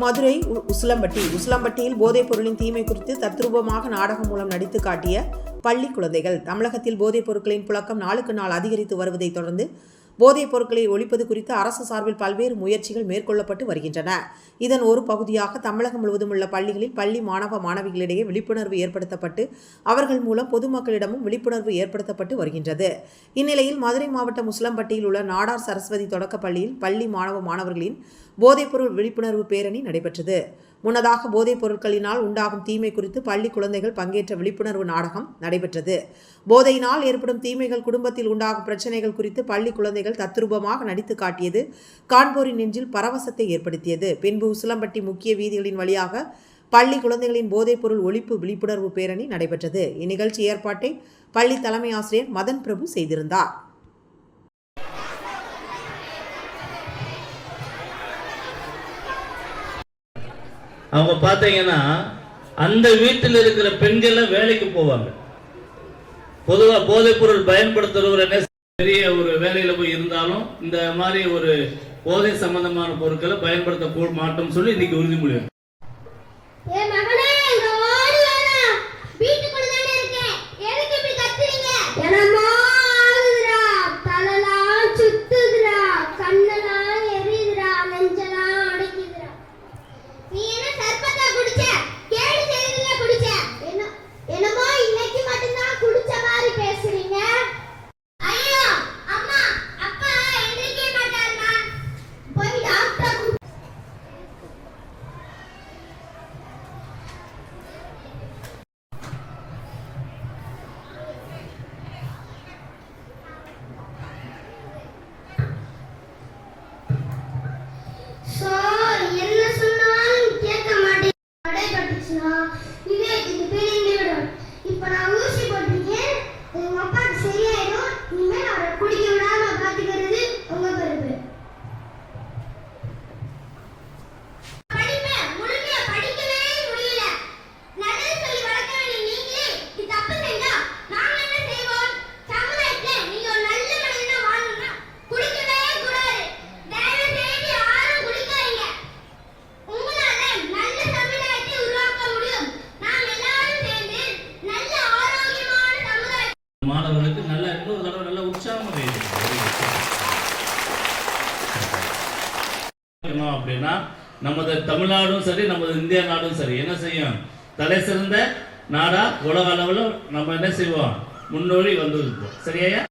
மதுரை உ- உசிலம்பட்டி. உசிலம்பட்டியில் போதைப் பொருளின் தீமை குறித்து தத்ரூபமாக நாடகம் மூலம் நடித்து காட்டிய பள்ளி குழந்தைகள். தமிழகத்தில் போதைப் பொருட்களின் புழக்கம் நாளுக்கு நாள் அதிகரித்து வருவதைத் தொடர்ந்து போதைப் பொருட்களை ஒழிப்பது குறித்து அரசு சார்பில் பல்வேறு முயற்சிகள் மேற்கொள்ளப்பட்டு வருகின்றன. இதன் ஒரு பகுதியாக தமிழகம் முழுவதும் உள்ள பள்ளிகளில் பள்ளி மாணவ மாணவிகளிடையே விழிப்புணர்வு ஏற்படுத்தப்பட்டு அவர்கள் மூலம் பொதுமக்களிடமும் விழிப்புணர்வு ஏற்படுத்தப்பட்டு வருகின்றது. இந்நிலையில் மதுரை மாவட்டம் முஸ்லம்பட்டியில் உள்ள நாடார் சரஸ்வதி தொடக்கப் பள்ளியில் பள்ளி மாணவ மாணவர்களின் போதைப்பொருள் விழிப்புணர்வு பேரணி நடைபெற்றது. முன்னதாக போதைப் பொருட்களினால் உண்டாகும் தீமை குறித்து பள்ளி குழந்தைகள் பங்கேற்ற விழிப்புணர்வு நாடகம் நடைபெற்றது. போதையினால் ஏற்படும் தீமைகள் குடும்பத்தில் உண்டாகும் பிரச்சனைகள் குறித்து பள்ளி குழந்தைகள் தத்ரூபமாக நடித்து காட்டியது காண்போரின் நெஞ்சில் பரவசத்தை ஏற்படுத்தியது. பின்பு உசிலம்பட்டி முக்கிய வீதிகளின் வழியாக பள்ளி குழந்தைகளின் போதைப்பொருள் ஒழிப்பு விழிப்புணர்வு பேரணி நடைபெற்றது. இந்நிகழ்ச்சி ஏற்பாட்டை பள்ளி தலைமை ஆசிரியர் மதன் பிரபு செய்திருந்தார். அவங்க பார்த்தீங்கன்னா அந்த வீட்டில் இருக்கிற பெண்கள் வேலைக்கு போவாங்க. பொதுவா போதைப் பொருள் பயன்படுத்துறவர் என்ன பெரிய ஒரு வேலையில போய் இருந்தாலும் இந்த மாதிரி ஒரு போதை சம்பந்தமான பொருட்களை பயன்படுத்த மாட்டோம்னு சொல்லி இன்னைக்கு உறுதிமொழி வைக்கணும் அப்படின்னா நமது தமிழ்நாடும் சரி நமது இந்தியா நாடும் சரி. என்ன செய்யும்? தலை சிறந்த நாடா உலக அளவில் நம்ம என்ன செய்வோம்? முன்னோடி வந்து சரியா